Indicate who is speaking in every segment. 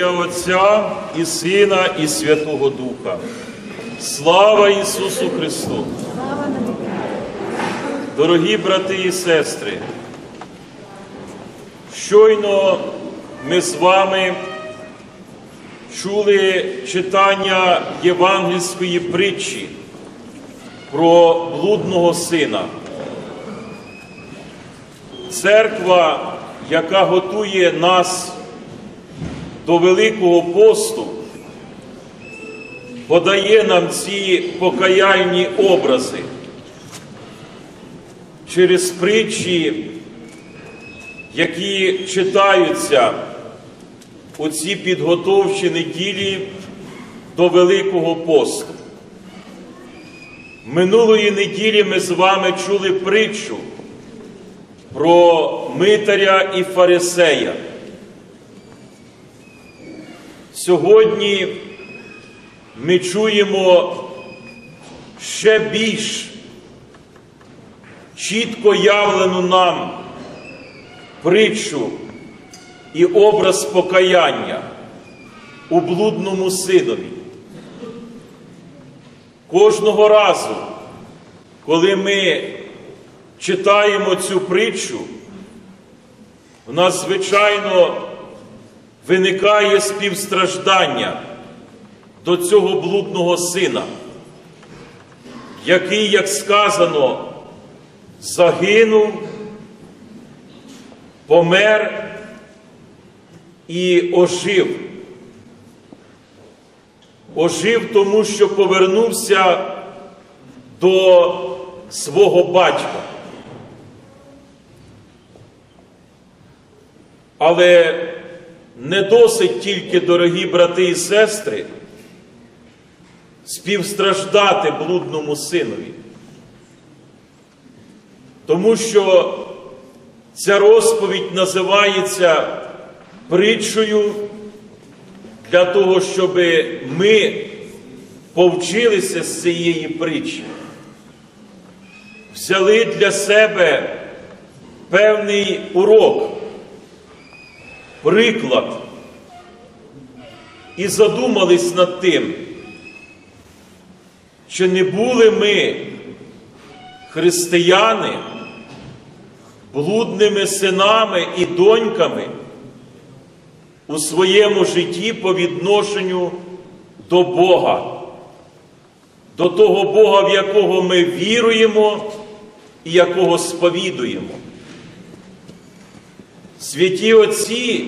Speaker 1: Ім'я Отця і Сина, і Святого Духа. Слава Ісусу Христу! Дорогі брати і сестри, щойно ми з вами чули читання євангельської притчі про блудного сина. Церква, яка готує нас до Великого посту, подає нам ці покаяльні образи через притчі, які читаються у ці підготовчі неділі до Великого посту. Минулої неділі ми з вами чули притчу про митаря і фарисея. Сьогодні ми чуємо ще більш чітко явлену нам притчу і образ покаяння у блудному синові. Кожного разу, коли ми читаємо цю притчу, у нас, звичайно, виникає співстраждання до цього блудного сина, який, як сказано, загинув, помер і ожив. Ожив тому, що повернувся до свого батька. Але не досить тільки, дорогі брати і сестри, співстраждати блудному синові. Тому що ця розповідь називається притчою для того, щоб ми повчилися з цієї притчі, взяли для себе певний урок, приклад і задумались над тим, чи не були ми, християни, блудними синами і доньками у своєму житті по відношенню до Бога, до того Бога, в якого ми віруємо і якого сповідуємо. Святі Отці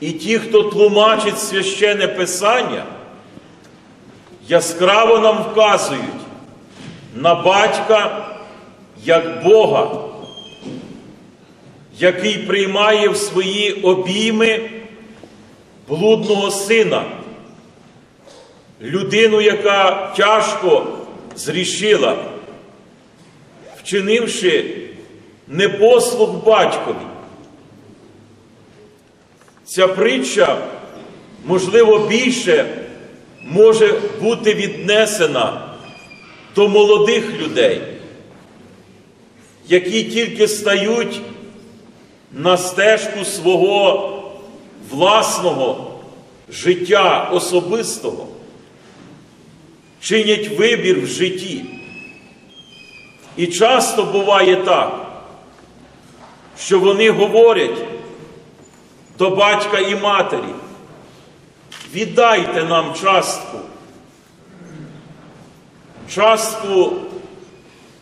Speaker 1: і ті, хто тлумачить священне Писання, яскраво нам вказують на батька як Бога, який приймає в свої обійми блудного сина, людину, яка тяжко зрішила, вчинивши непослух батькові. Ця притча, можливо, більше може бути віднесена до молодих людей, які тільки стають на стежку свого власного життя особистого, чинять вибір в житті. І часто буває так, що вони говорять до батька і матері, віддайте нам частку, частку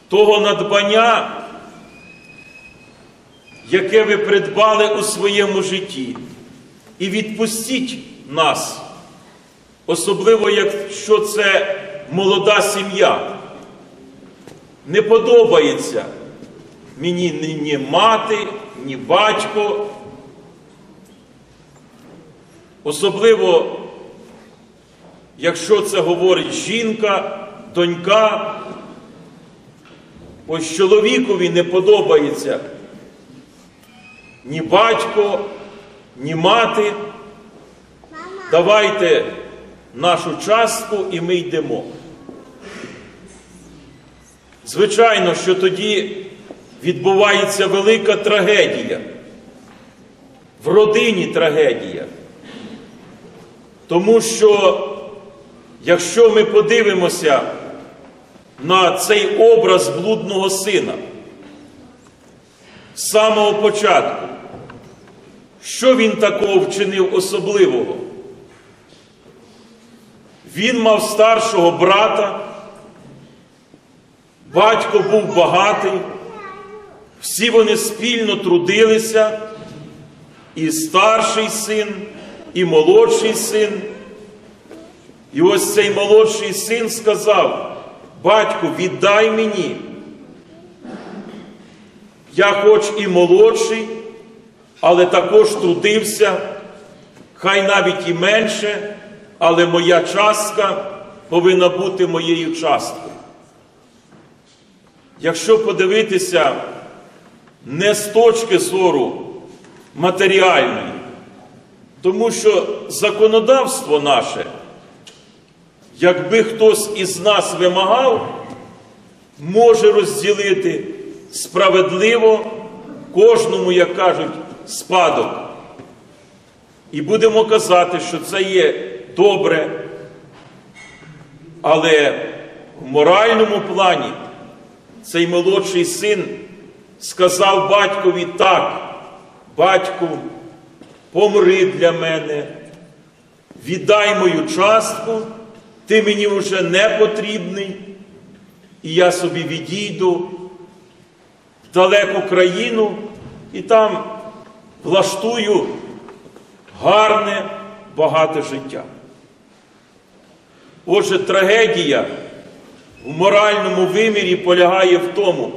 Speaker 1: того надбання, яке ви придбали у своєму житті, і відпустіть нас, особливо якщо це молода сім'я. Не подобається мені ні, мати, ні батько. Особливо, якщо це говорить жінка, донька, ось чоловікові не подобається ні батько, ні мати. Давайте нашу частку і ми йдемо. Звичайно, що тоді відбувається велика трагедія, в родині трагедія. Тому що, якщо ми подивимося на цей образ блудного сина з самого початку, що він такого вчинив особливого? Він мав старшого брата, батько був багатий, всі вони спільно трудилися, і старший син, і молодший син. І ось цей молодший син сказав, батьку, віддай мені. Я хоч і молодший, але також трудився, хай навіть і менше, але моя частка повинна бути моєю часткою. Якщо подивитися не з точки зору матеріальної, тому що законодавство наше, якби хтось із нас вимагав, може розділити справедливо кожному, як кажуть, спадок. І будемо казати, що це є добре, але в моральному плані цей молодший син сказав батькові так, батьку, помри для мене, віддай мою частку, ти мені вже не потрібний, і я собі відійду в далеку країну і там влаштую гарне, багате життя. Отже, трагедія в моральному вимірі полягає в тому,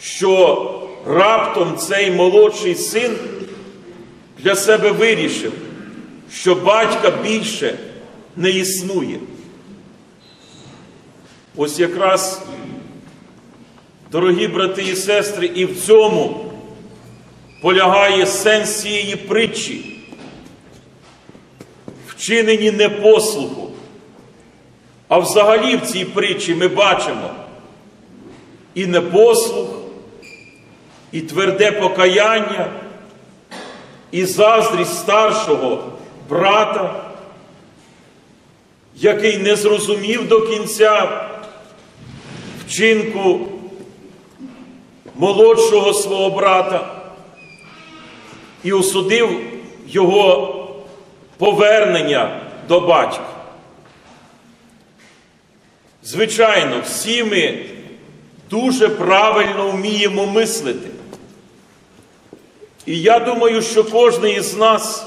Speaker 1: що раптом цей молодший син для себе вирішив, що батька більше не існує. Ось якраз, дорогі брати і сестри, і в цьому полягає сенс цієї притчі, вчинені непослуху. А взагалі в цій притчі ми бачимо і непослух, і тверде покаяння, і заздрість старшого брата, який не зрозумів до кінця вчинку молодшого свого брата і осудив його повернення до батька. Звичайно, всі ми дуже правильно вміємо мислити. І я думаю, що кожен із нас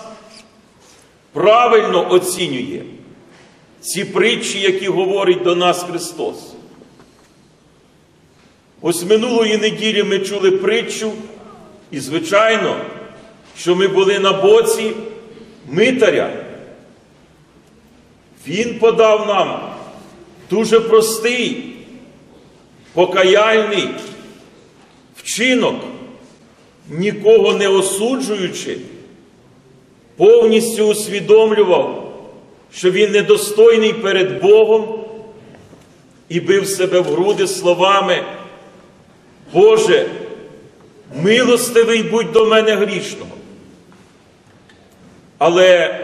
Speaker 1: правильно оцінює ці притчі, які говорить до нас Христос. Ось минулої неділі ми чули притчу, і, звичайно, що ми були на боці митаря. Він подав нам дуже простий, покаяльний вчинок, нікого не осуджуючи, повністю усвідомлював, що він недостойний перед Богом і бив себе в груди словами, Боже, милостивий будь до мене грішного. Але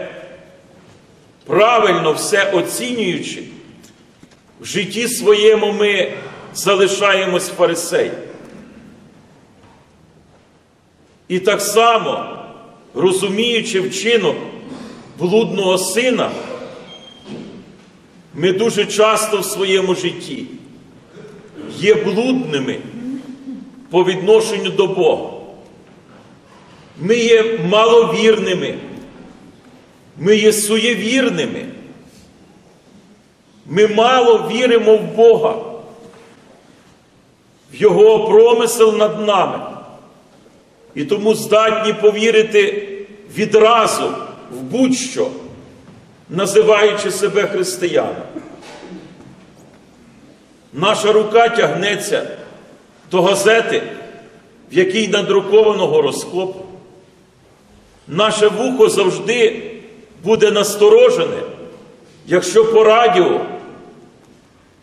Speaker 1: правильно все оцінюючи, в житті своєму ми залишаємось фарисеєм. І так само, розуміючи вчинок блудного сина, ми дуже часто в своєму житті є блудними по відношенню до Бога. Ми є маловірними, ми є суєвірними. Ми мало віримо в Бога, в Його промисел над нами. І тому здатні повірити відразу в будь-що, називаючи себе християнами. Наша рука тягнеться до газети, в якій надруковано гороскоп. Наше вухо завжди буде насторожене, якщо по радіо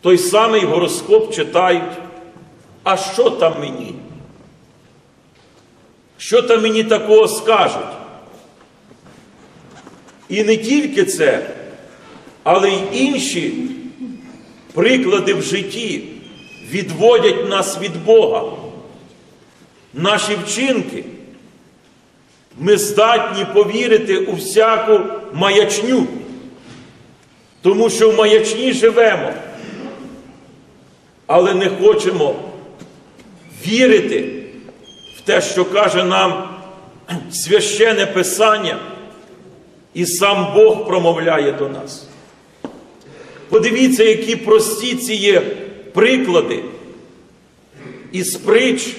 Speaker 1: той самий гороскоп читають. А що там мені? Що там мені такого скажуть? І не тільки це, але й інші приклади в житті відводять нас від Бога. Наші вчинки. Ми здатні повірити у всяку маячню, тому що в маячні живемо, але не хочемо вірити в те, що каже нам священне Писання, і сам Бог промовляє до нас. Подивіться, які прості ці є приклади із притч,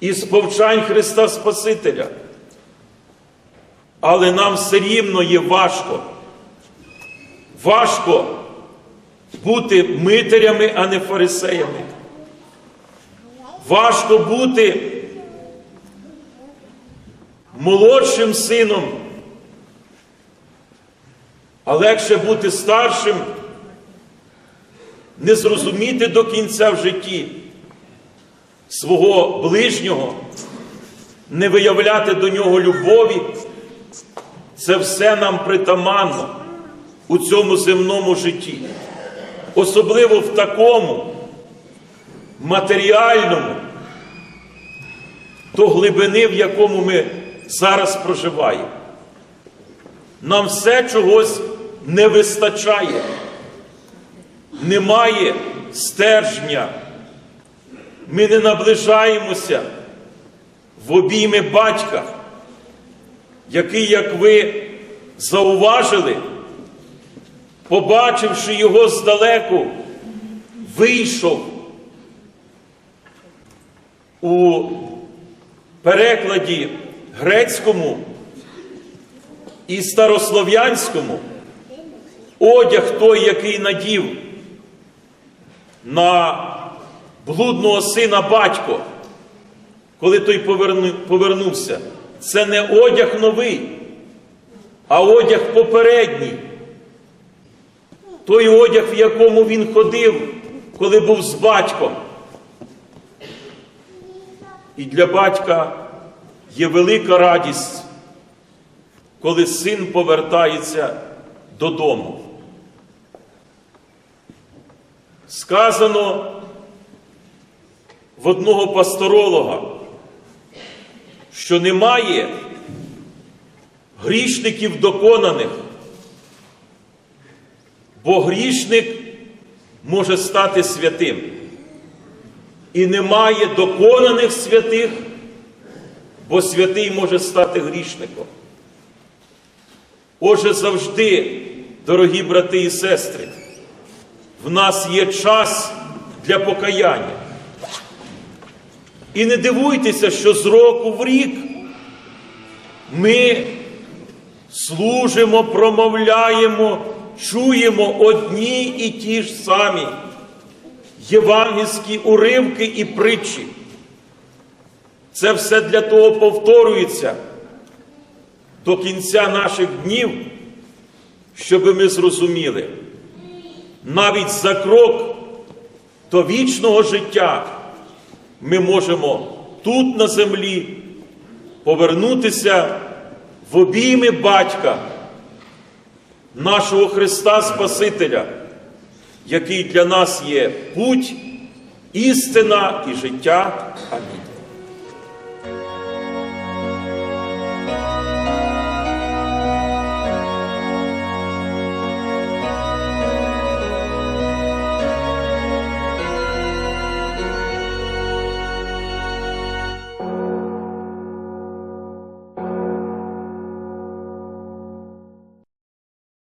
Speaker 1: із повчань Христа Спасителя. Але нам все рівно є важко. Важко бути митарями, а не фарисеями. Важко бути молодшим сином, а легше бути старшим, не зрозуміти до кінця в житті свого ближнього, не виявляти до нього любові. Це все нам притаманно у цьому земному житті, особливо в такому матеріальному, до глибини, в якому ми зараз проживаємо. Нам все чогось не вистачає, немає стержня. Ми не наближаємося в обійми батька, який, як ви зауважили, побачивши його здалеку, вийшов у перекладі грецькому і старослов'янському одяг той, який надів на блудного сина батько, коли той повернувся, це не одяг новий, а одяг попередній. Той одяг, в якому він ходив, коли був з батьком. І для батька є велика радість, коли син повертається додому. Сказано в одного пасторолога, що немає грішників доконаних, бо грішник може стати святим. І немає доконаних святих, бо святий може стати грішником. Отже, завжди, дорогі брати і сестри, в нас є час для покаяння. І не дивуйтеся, що з року в рік ми служимо, промовляємо, чуємо одні і ті ж самі євангельські уривки і притчі. Це все для того повторюється до кінця наших днів, щоб ми зрозуміли, навіть за крок до вічного життя ми можемо тут на землі повернутися в обійми батька, нашого Христа Спасителя, який для нас є путь, істина і життя. Амінь.